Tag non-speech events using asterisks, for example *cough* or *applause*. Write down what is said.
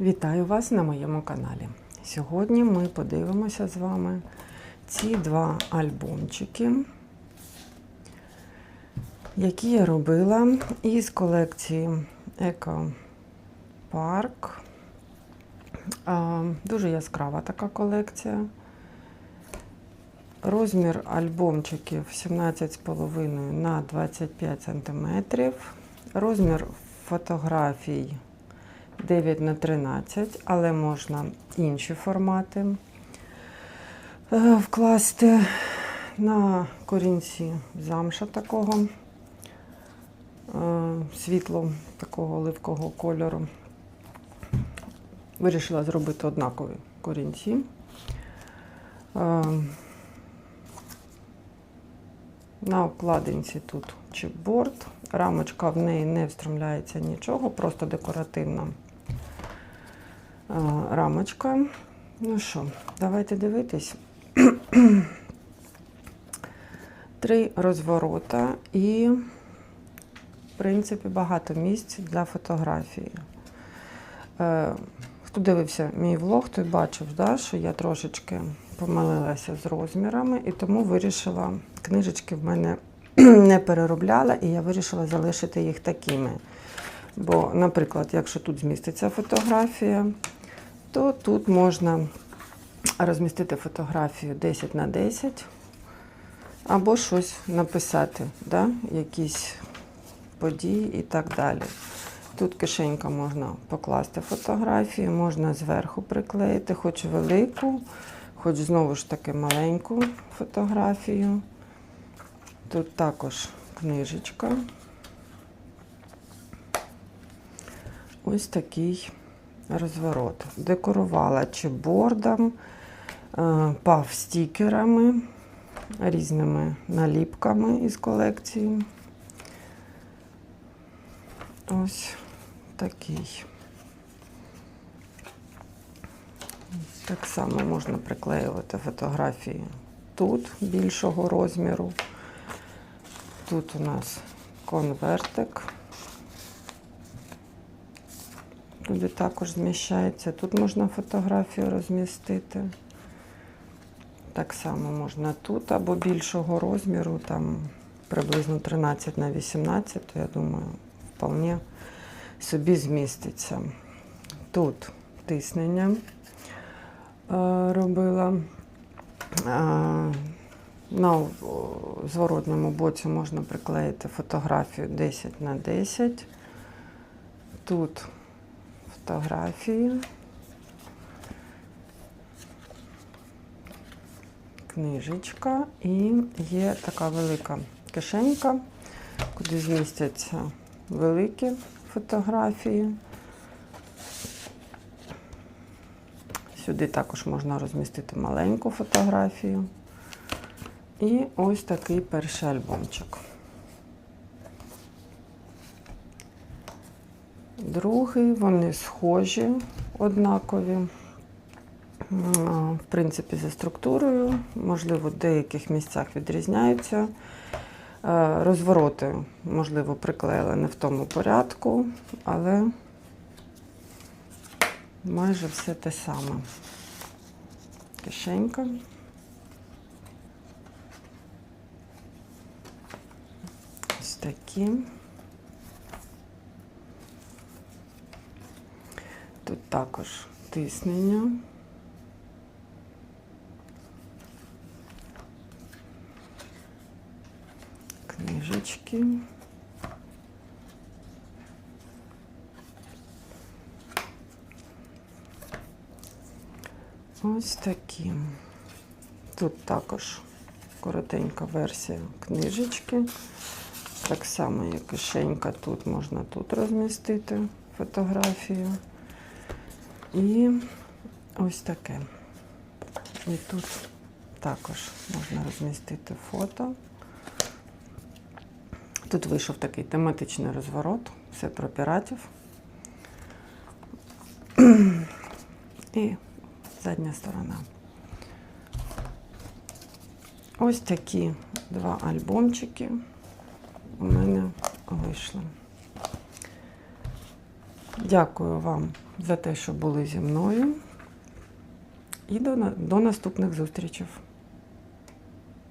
Вітаю вас на моєму каналі. Сьогодні ми подивимося з вами ці два альбомчики, які я робила із колекції Парк. А, Дуже яскрава така колекція. Розмір альбомчиків 17,5 на 25 см. Розмір фотографій 9 на 13, але можна інші формати е, вкласти на корінці замша такого е, світло такого оливкового кольору. Вирішила зробити однакові корінці. Е, На обкладинці тут чіпборд, рамочка в неї не встромляється нічого, просто декоративна рамочка. Ну що, давайте дивитись. *clears throat* Три розворота і, в принципі, багато місць для фотографії. Е, Хто дивився мій влог, той бачив, да, що я трошечки помилилася з розмірами, і тому вирішила, книжечки в мене *clears throat* не переробляла, і я вирішила залишити їх такими. Бо, наприклад, якщо тут зміститься фотографія, то тут можна розмістити фотографію 10 на 10 або щось написати, да? якісь події і так далі. Тут кишенька можна покласти фотографію, можна зверху приклеїти, хоч велику, хоч знову ж таки маленьку фотографію. Тут також книжечка. Ось такий розворот. Декорувала чіпбордом, е, пав стікерами, різними наліпками із колекції. Ось такий. Так само можна приклеювати фотографії тут більшого розміру. Тут у нас конвертик. Туди також зміщається. Тут можна фотографію розмістити. Так само можна тут або більшого розміру, там приблизно 13 на 18, то я думаю, вполне собі зміститься. Тут тиснення е, робила. Е, на о, зворотньому боці можна приклеїти фотографію 10 на 10. Тут фотографії. Книжечка і є така велика кишенька, куди змістяться великі фотографії. Сюди також можна розмістити маленьку фотографію. І ось такий перший альбомчик. Другий, вони схожі, однакові. В принципі, за структурою, можливо, в деяких місцях відрізняються. Розвороти, можливо, приклеїли не в тому порядку, але майже все те саме. Кишенька. Ось такі. Тут також тиснення. Книжечки. Ось такі. Тут також коротенька версія книжечки. Так само, як кишенька, тут можна тут розмістити фотографію. І ось таке. І тут також можна розмістити фото. Тут вийшов такий тематичний розворот, все про піратів. І задня сторона. Ось такі два альбомчики у мене вийшли. Дякую вам за те, що були зі мною. І до, до наступних зустрічей.